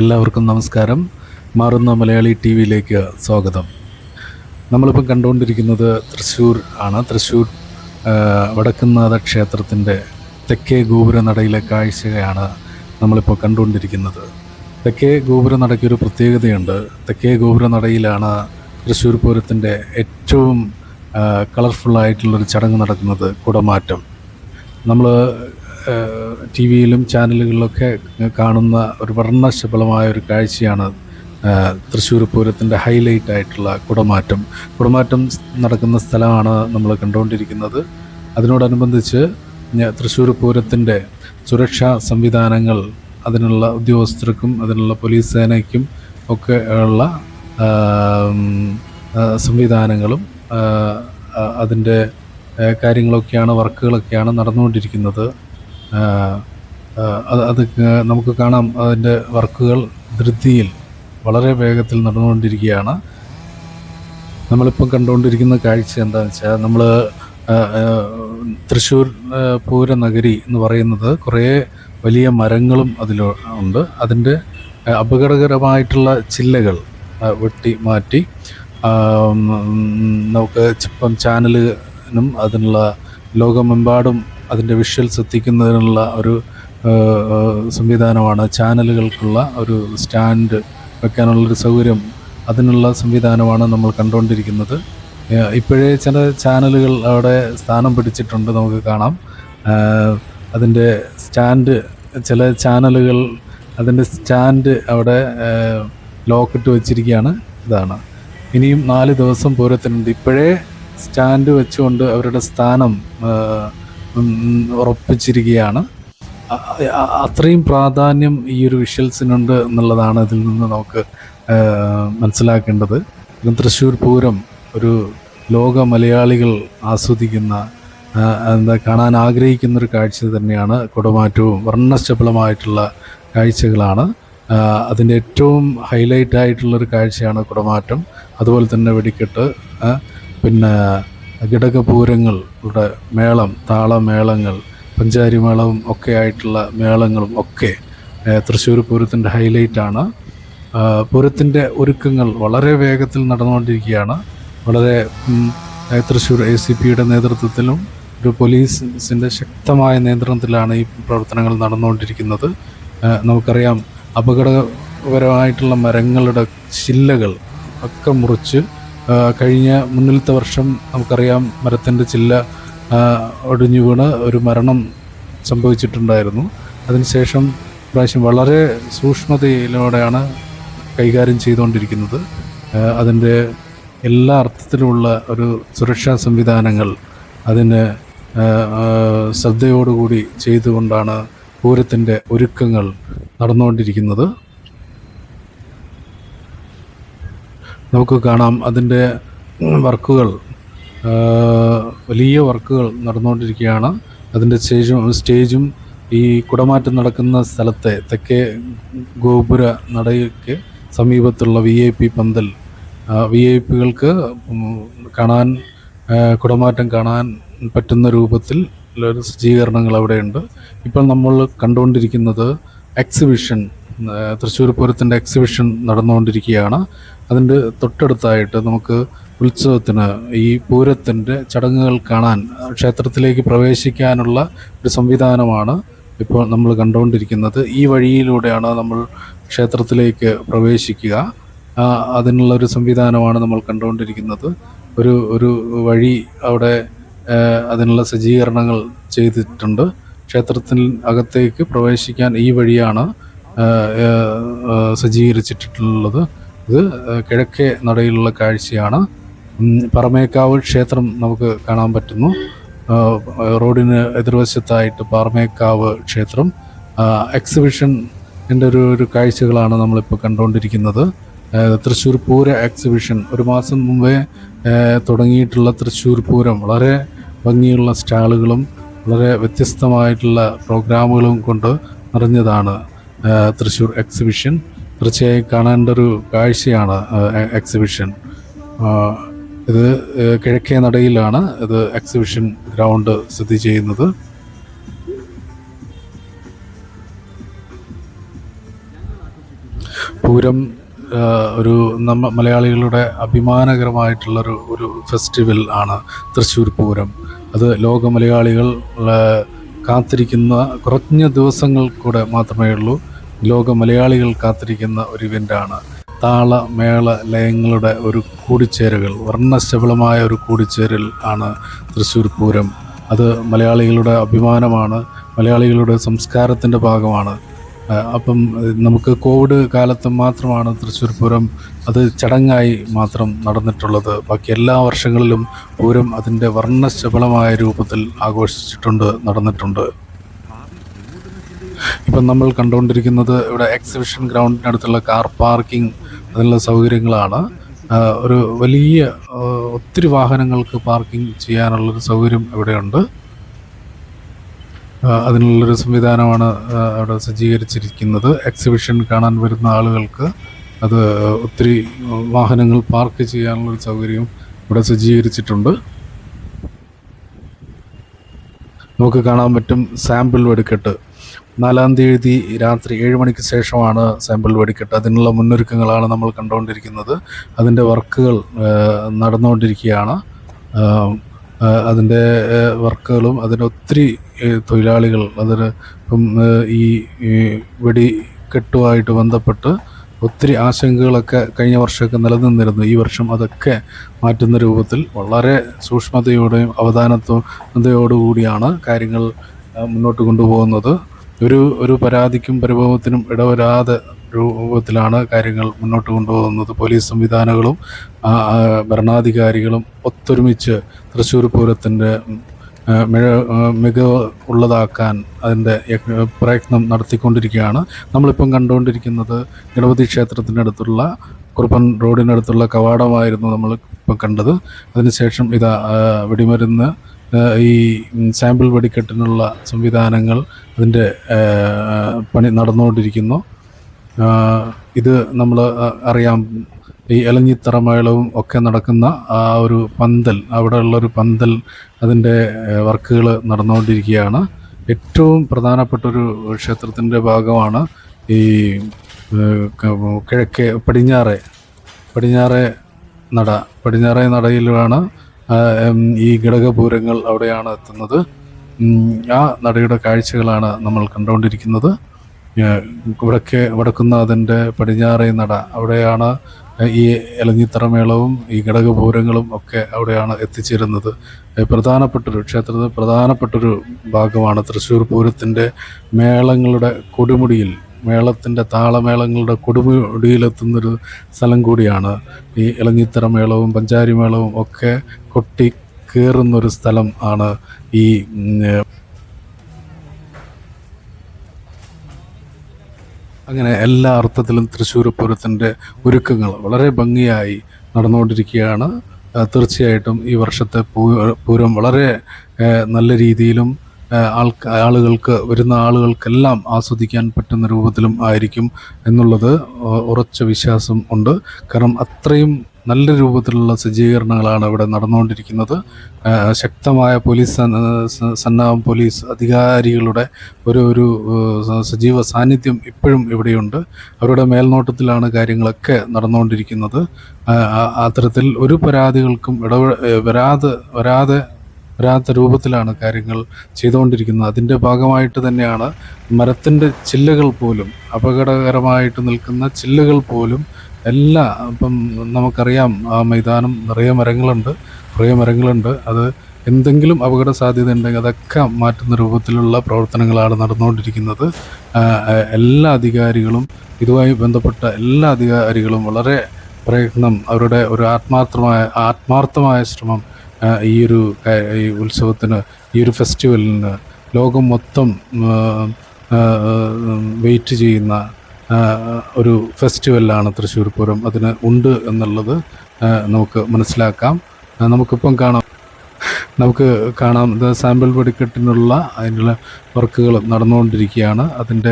എല്ലാവർക്കും നമസ്കാരം. മാറുന്ന മലയാളി ടി വിയിലേക്ക് സ്വാഗതം. നമ്മളിപ്പം കണ്ടുകൊണ്ടിരിക്കുന്നത് തൃശ്ശൂർ ആണ്. തൃശ്ശൂർ വടക്കുന്നാഥ ക്ഷേത്രത്തിന്റെ തെക്കേ ഗോപുരനടയിലെ കാഴ്ചയാണ് നമ്മളിപ്പോൾ കണ്ടുകൊണ്ടിരിക്കുന്നത്. തെക്കേ ഗോപുരനടയ്ക്ക് പ്രത്യേകതയുണ്ട്. തെക്കേ ഗോപുരനടയിലാണ് തൃശ്ശൂർ പൂരത്തിന്റെ ഏറ്റവും കളർഫുള്ളായിട്ടുള്ളൊരു ചടങ്ങ് നടക്കുന്നത്. കുടമാറ്റം. നമ്മൾ ടി വിയിലും ചാനലുകളിലൊക്കെ കാണുന്ന ഒരു വർണശബളമായ ഒരു കാഴ്ചയാണ് തൃശ്ശൂർ പൂരത്തിന്റെ ഹൈലൈറ്റ് ആയിട്ടുള്ള കുടമാറ്റം. കുടമാറ്റം നടക്കുന്ന സ്ഥലമാണ് നമ്മൾ കണ്ടുകൊണ്ടിരിക്കുന്നത്. അതിനോടനുബന്ധിച്ച് തൃശ്ശൂർ പൂരത്തിന്റെ സുരക്ഷാ സംവിധാനങ്ങൾ അതിനുള്ള ഉദ്യോഗസ്ഥർക്കും അതിനുള്ള പോലീസ് സേനയ്ക്കും ഒക്കെ ഉള്ള സംവിധാനങ്ങളും അതിന്റെ കാര്യങ്ങളൊക്കെയാണ് വർക്കുകളൊക്കെയാണ് നടന്നുകൊണ്ടിരിക്കുന്നത്. അത് അത് നമുക്ക് കാണാം അതിന്റെ വർക്കുകൾ ധൃതിയിൽ വളരെ വേഗത്തിൽ നടന്നുകൊണ്ടിരിക്കുകയാണ്. നമ്മളിപ്പം കണ്ടുകൊണ്ടിരിക്കുന്ന കാഴ്ച എന്താണെന്ന് വെച്ചാൽ നമ്മൾ തൃശ്ശൂർ പൂരനഗരി എന്ന് പറയുന്നത് കുറേ വലിയ മരങ്ങളും അതിൽ ഉണ്ട്. അതിന്റെ അപകടകരമായിട്ടുള്ള ചില്ലകൾ വെട്ടി മാറ്റി നമുക്ക് ഇപ്പം ചാനലിനും അതിനുള്ള ലോകമെമ്പാടും അതിന്റെ വിഷ്വൽസ് എത്തിക്കുന്നതിനുള്ള ഒരു സംവിധാനമാണ് ചാനലുകൾക്കുള്ള ഒരു സ്റ്റാൻഡ് വെക്കാനുള്ളൊരു സൗകര്യം അതിനുള്ള സംവിധാനമാണ് നമ്മൾ കണ്ടുകൊണ്ടിരിക്കുന്നത്. ഇപ്പോഴേ ചില ചാനലുകൾ അവിടെ സ്ഥാനം പിടിച്ചിട്ടുണ്ട് നമുക്ക് കാണാം. അതിന്റെ സ്റ്റാൻഡ് ചില ചാനലുകൾ അതിന്റെ സ്റ്റാൻഡ് അവിടെ ലോക്കിട്ട് വെച്ചിരിക്കുകയാണ്. ഇതാണ്. ഇനിയും നാല് ദിവസം പൂരത്തിനുണ്ട്. ഇപ്പോഴേ സ്റ്റാൻഡ് വെച്ചുകൊണ്ട് അവരുടെ സ്ഥാനം ഉറപ്പിച്ചിരിക്കുകയാണ്. അത്രയും പ്രാധാന്യം ഈ ഒരു വിഷ്വൽസിനുണ്ട് എന്നുള്ളതാണ് ഇതിൽ നിന്ന് നമുക്ക് മനസ്സിലാക്കേണ്ടത്. തൃശ്ശൂർ പൂരം ഒരു ലോക മലയാളികൾ ആസ്വദിക്കുന്ന എന്താ കാണാൻ ആഗ്രഹിക്കുന്ന ഒരു കാഴ്ച തന്നെയാണ് കുടമാറ്റവും വർണശബളമായിട്ടുള്ള കാഴ്ചകളാണ്. അതിന്റെ ഏറ്റവും ഹൈലൈറ്റ് ആയിട്ടുള്ളൊരു കാഴ്ചയാണ് കുടമാറ്റം. അതുപോലെ തന്നെ വെടിക്കെട്ട് പിന്നെ ഘടകപൂരങ്ങളുടെ മേളം താളമേളങ്ങൾ പഞ്ചാരി മേളവും ഒക്കെ ആയിട്ടുള്ള മേളങ്ങളും ഒക്കെ തൃശ്ശൂർ പൂരത്തിന്റെ ഹൈലൈറ്റാണ് പൂരത്തിന്റെ ഒരുക്കങ്ങൾ വളരെ വേഗത്തിൽ നടന്നുകൊണ്ടിരിക്കുകയാണ്. വളരെ തൃശ്ശൂർ എ സി പിയുടെ നേതൃത്വത്തിലും ഒരു പോലീസിന്റെ ശക്തമായ നിയന്ത്രണത്തിലാണ് ഈ പ്രവർത്തനങ്ങൾ നടന്നുകൊണ്ടിരിക്കുന്നത്. നമുക്കറിയാം അപകടപരമായിട്ടുള്ള മരങ്ങളുടെ ചില്ലകൾ ഒക്കെ മുറിച്ച് കഴിഞ്ഞ മുന്നിലത്തെ വർഷം നമുക്കറിയാം മരത്തിന്റെ ചില്ല ഒടിഞ്ഞു വീണ് ഒരു മരണം സംഭവിച്ചിട്ടുണ്ടായിരുന്നു. അതിനുശേഷം പ്രാവശ്യം വളരെ സൂക്ഷ്മതയിലൂടെയാണ് കൈകാര്യം ചെയ്തുകൊണ്ടിരിക്കുന്നത്. അതിന്റെ എല്ലാ അർത്ഥത്തിലുമുള്ള ഒരു സുരക്ഷാ സംവിധാനങ്ങൾ അതിന് ശ്രദ്ധയോടുകൂടി ചെയ്തുകൊണ്ടാണ് പൂരത്തിന്റെ ഒരുക്കങ്ങൾ നടന്നുകൊണ്ടിരിക്കുന്നത്. നമുക്ക് കാണാം അതിന്റെ വർക്കുകൾ വലിയ വർക്കുകൾ നടന്നുകൊണ്ടിരിക്കുകയാണ്. അതിന്റെ സ്റ്റേജും സ്റ്റേജും ഈ കുടമാറ്റം നടക്കുന്ന സ്ഥലത്തെ തെക്കേ ഗോപുര നടയ്ക്ക് സമീപത്തുള്ള വി ഐ പി പന്തൽ വി ഐ പികൾക്ക് കാണാൻ കുടമാറ്റം കാണാൻ പറ്റുന്ന രൂപത്തിൽ ഒരു സജ്ജീകരണങ്ങൾ അവിടെയുണ്ട്. ഇപ്പോൾ നമ്മൾ കണ്ടുകൊണ്ടിരിക്കുന്നത് എക്സിബിഷൻ തൃശ്ശൂർ പൂരത്തിന്റെ എക്സിബിഷൻ നടന്നുകൊണ്ടിരിക്കുകയാണ്. അതിന്റെ തൊട്ടടുത്തായിട്ട് നമുക്ക് ഉത്സവത്തിന് ഈ പൂരത്തിന്റെ ചടങ്ങുകൾ കാണാൻ ക്ഷേത്രത്തിലേക്ക് പ്രവേശിക്കാനുള്ള ഒരു സംവിധാനമാണ് ഇപ്പോൾ നമ്മൾ കണ്ടുകൊണ്ടിരിക്കുന്നത്. ഈ വഴിയിലൂടെയാണ് നമ്മൾ ക്ഷേത്രത്തിലേക്ക് പ്രവേശിക്കുക. അതിനുള്ള ഒരു സംവിധാനമാണ് നമ്മൾ കണ്ടുകൊണ്ടിരിക്കുന്നത്. ഒരു ഒരു വഴി അവിടെ അതിനുള്ള സജ്ജീകരണങ്ങൾ ചെയ്തിട്ടുണ്ട്. ക്ഷേത്രത്തിൽ അകത്തേക്ക് പ്രവേശിക്കാൻ ഈ വഴിയാണ് സജ്ജീകരിച്ചിട്ടുള്ളത്. ഇത് കിഴക്കേ നടയിലുള്ള കാഴ്ചയാണ്. പറമേക്കാവ് ക്ഷേത്രം നമുക്ക് കാണാൻ പറ്റുന്നു. റോഡിന് എതിർവശത്തായിട്ട് പാറമേക്കാവ് ക്ഷേത്രം. എക്സിബിഷൻ എക്സിബിഷന്റെ ഒരു ഒരു കാഴ്ചകളാണ് നമ്മളിപ്പോൾ കണ്ടുകൊണ്ടിരിക്കുന്നത്. തൃശ്ശൂർ പൂര എക്സിബിഷൻ ഒരു മാസം മുമ്പേ തുടങ്ങിയിട്ടുള്ള തൃശ്ശൂർ പൂരം. വളരെ ഭംഗിയുള്ള സ്റ്റാളുകളും വളരെ വ്യത്യസ്തമായിട്ടുള്ള പ്രോഗ്രാമുകളും കൊണ്ട് നിറഞ്ഞതാണ് തൃശ്ശൂർ എക്സിബിഷൻ തീർച്ചയായും കാണേണ്ട ഒരു കാഴ്ചയാണ് എക്സിബിഷൻ ഇത് കിഴക്കേ നടയിലാണ് ഇത് എക്സിബിഷൻ ഗ്രൗണ്ട് സ്ഥിതി ചെയ്യുന്നത്. പൂരം ഒരു നമ്മ മലയാളികളുടെ അഭിമാനകരമായിട്ടുള്ളൊരു ഒരു ഫെസ്റ്റിവൽ ആണ് തൃശ്ശൂർ പൂരം. അത് ലോക മലയാളികൾ കാത്തിരിക്കുന്ന കുറഞ്ഞ ദിവസങ്ങൾ കൂടെ മാത്രമേ ഉള്ളൂ ലോക മലയാളികൾ കാത്തിരിക്കുന്ന ഒരു ഇവന്റാണ് താള മേള ലയങ്ങളുടെ ഒരു കൂടിച്ചേരുകൾ വർണശബളമായ ഒരു കൂടിച്ചേരൽ ആണ് തൃശ്ശൂർ പൂരം. അത് മലയാളികളുടെ അഭിമാനമാണ് മലയാളികളുടെ സംസ്കാരത്തിന്റെ ഭാഗമാണ്. അപ്പം നമുക്ക് കോവിഡ് കാലത്ത് മാത്രമാണ് തൃശ്ശൂർ പൂരം അത് ചടങ്ങായി മാത്രം നടന്നിട്ടുള്ളത്. ബാക്കി എല്ലാ വർഷങ്ങളിലും പൂരം അതിന്റെ വർണശബളമായ രൂപത്തിൽ ആഘോഷിച്ചിട്ടുണ്ട് നടന്നിട്ടുണ്ട്. ഇപ്പം നമ്മൾ കണ്ടുകൊണ്ടിരിക്കുന്നത് ഇവിടെ എക്സിബിഷൻ ഗ്രൗണ്ടിനടുത്തുള്ള കാർ പാർക്കിംഗ് അതിനുള്ള സൗകര്യങ്ങളാണ്. ഒരു വലിയ ഒത്തിരി വാഹനങ്ങൾക്ക് പാർക്കിംഗ് ചെയ്യാനുള്ളൊരു സൗകര്യം ഇവിടെയുണ്ട്. അതിനുള്ളൊരു സംവിധാനമാണ് അവിടെ സജ്ജീകരിച്ചിരിക്കുന്നത്. എക്സിബിഷൻ കാണാൻ വരുന്ന ആളുകൾക്ക് അത് ഒത്തിരി വാഹനങ്ങൾ പാർക്ക് ചെയ്യാനുള്ളൊരു സൗകര്യം ഇവിടെ സജ്ജീകരിച്ചിട്ടുണ്ട്. നമുക്ക് കാണാൻ പറ്റും സാമ്പിൾ വെടിക്കെട്ട്. നാലാം തീയതി രാത്രി ഏഴ് മണിക്ക് ശേഷമാണ് സാമ്പിൾ വെടിക്കെട്ട്. അതിനുള്ള മുന്നൊരുക്കങ്ങളാണ് നമ്മൾ കണ്ടുകൊണ്ടിരിക്കുന്നത്. അതിന്റെ വർക്കുകൾ നടന്നുകൊണ്ടിരിക്കുകയാണ്. അതിന്റെ വർക്കുകളും അതിന് ഒത്തിരി തൊഴിലാളികൾ അതിന് ഇപ്പം ഈ വെടി വെടിക്കെട്ടുമായിട്ട് ബന്ധപ്പെട്ട് ഒത്തിരി ആശങ്കകളൊക്കെ കഴിഞ്ഞ വർഷമൊക്കെ നിലനിന്നിരുന്നു. ഈ വർഷം അതൊക്കെ മാറ്റുന്ന രൂപത്തിൽ വളരെ സൂക്ഷ്മതയോടെയും അവധാനത്വതയോടുകൂടിയാണ് കാര്യങ്ങൾ മുന്നോട്ട് കൊണ്ടുപോകുന്നത്. ഒരു ഒരു പരാതിക്കും പരിഭവത്തിനും ഇടവരാതെ രൂപത്തിലാണ് കാര്യങ്ങൾ മുന്നോട്ട് കൊണ്ടുപോകുന്നത്. പോലീസ് സംവിധാനങ്ങളും ഭരണാധികാരികളും ഒത്തൊരുമിച്ച് തൃശ്ശൂർ പൂരത്തിന്റെ മികവ് ഉള്ളതാക്കാൻ അതിന്റെ പ്രയത്നം നടത്തിക്കൊണ്ടിരിക്കുകയാണ്. നമ്മളിപ്പം കണ്ടുകൊണ്ടിരിക്കുന്നത് ഗണപതി ക്ഷേത്രത്തിനടുത്തുള്ള കുറുപ്പൻ റോഡിനടുത്തുള്ള കവാടമായിരുന്നു നമ്മൾ ഇപ്പം കണ്ടത്. അതിനുശേഷം ഇതാ വെടിമരുന്ന് ഈ സാമ്പിൾ വെടിക്കെട്ടിനുള്ള സംവിധാനങ്ങൾ അതിന്റെ പണി നടന്നുകൊണ്ടിരിക്കുന്നു. ഇത് നമ്മൾ അറിയാം. ഈ ഇലഞ്ഞിത്തറ മേളവും ഒക്കെ നടക്കുന്ന ആ ഒരു പന്തൽ അവിടെ ഉള്ളൊരു പന്തൽ അതിന്റെ വർക്കുകൾ നടന്നുകൊണ്ടിരിക്കുകയാണ്. ഏറ്റവും പ്രധാനപ്പെട്ട ഒരു ക്ഷേത്രത്തിന്റെ ഭാഗമാണ് ഈ കിഴക്കേ പടിഞ്ഞാറേ പടിഞ്ഞാറേ നട പടിഞ്ഞാറേ നടയിലാണ് ഈ ഘടകപൂരങ്ങൾ അവിടെയാണ് എത്തുന്നത്. ആ നടയുടെ കാഴ്ചകളാണ് നമ്മൾ കണ്ടുകൊണ്ടിരിക്കുന്നത്. വടക്കേ വടക്കുന്നാഥന്റെ പടിഞ്ഞാറേ നട അവിടെയാണ് ഈ ഇലഞ്ഞിത്തറമേളവും ഈ ഘടകപൂരങ്ങളും ഒക്കെ അവിടെയാണ് എത്തിച്ചേരുന്നത്. പ്രധാനപ്പെട്ടൊരു ക്ഷേത്രത്തിൽ പ്രധാനപ്പെട്ടൊരു ഭാഗമാണ് തൃശ്ശൂർ പൂരത്തിന്റെ മേളങ്ങളുടെ കൊടുമുടിയിൽ മേളത്തിന്റെ താളമേളങ്ങളുടെ കൊടുമുടിയിലെത്തുന്നൊരു സ്ഥലം കൂടിയാണ് ഈ ഇളഞ്ഞിത്തറ മേളവും പഞ്ചാരി മേളവും ഒക്കെ കൊട്ടി കയറുന്നൊരു സ്ഥലം ആണ് ഈ അങ്ങനെ എല്ലാ അർത്ഥത്തിലും തൃശ്ശൂർ പൂരത്തിന്റെ ഒരുക്കങ്ങൾ വളരെ ഭംഗിയായി നടന്നുകൊണ്ടിരിക്കുകയാണ്. തീർച്ചയായിട്ടും ഈ വർഷത്തെ പൂരം വളരെ നല്ല രീതിയിലും ആൾക്ക് ആളുകൾക്ക് വരുന്ന ആളുകൾക്കെല്ലാം ആസ്വദിക്കാൻ പറ്റുന്ന രൂപത്തിലും ആയിരിക്കും എന്നുള്ളത് ഉറച്ച വിശ്വാസം ഉണ്ട്. കാരണം അത്രയും നല്ല രൂപത്തിലുള്ള സജ്ജീകരണങ്ങളാണ് ഇവിടെ നടന്നുകൊണ്ടിരിക്കുന്നത്. ശക്തമായ പോലീസ് സന്ന- സന്നാഹം പോലീസ് അധികാരികളുടെ ഒരു ഒരു സജീവ സാന്നിധ്യം ഇപ്പോഴും ഇവിടെയുണ്ട്. അവരുടെ മേൽനോട്ടത്തിലാണ് കാര്യങ്ങളൊക്കെ നടന്നുകൊണ്ടിരിക്കുന്നത്. അത്തരത്തിൽ ഒരു പരാതികൾക്കും ഇടപെ വരാതെ വരാതെ വരാത്ത രൂപത്തിലാണ് കാര്യങ്ങൾ ചെയ്തുകൊണ്ടിരിക്കുന്നത്. അതിന്റെ ഭാഗമായിട്ട് തന്നെയാണ് മരത്തിന്റെ ചില്ലുകൾ പോലും അപകടകരമായിട്ട് നിൽക്കുന്ന ചില്ലുകൾ പോലും എല്ലാ ഇപ്പം നമുക്കറിയാം ആ മൈതാനം നിറയെ മരങ്ങളുണ്ട് കുറേ മരങ്ങളുണ്ട്. അത് എന്തെങ്കിലും അപകട സാധ്യത ഉണ്ടെങ്കിൽ അതൊക്കെ മാറ്റുന്ന രൂപത്തിലുള്ള പ്രവർത്തനങ്ങളാണ് നടന്നുകൊണ്ടിരിക്കുന്നത്. എല്ലാ അധികാരികളും ഇതുമായി ബന്ധപ്പെട്ട എല്ലാ അധികാരികളും വളരെ പ്രയത്നം അവരുടെ ഒരു ആത്മാർത്ഥമായ ആത്മാർത്ഥമായ ശ്രമം ഈ ഒരു ഈ ഉത്സവത്തിന് ഈ ഒരു ഫെസ്റ്റിവലിന് ലോകം മൊത്തം വെയിറ്റ് ചെയ്യുന്ന ഒരു ഫെസ്റ്റിവലാണ് തൃശ്ശൂർ പൂരം. അതിന് ഉണ്ട് എന്നുള്ളത് നമുക്ക് മനസ്സിലാക്കാം. നമുക്കിപ്പം കാണാം നമുക്ക് കാണാം. സാമ്പിൾ വെടിക്കെട്ടിനുള്ള അതിനുള്ള വർക്കുകൾ നടന്നുകൊണ്ടിരിക്കുകയാണ്. അതിന്റെ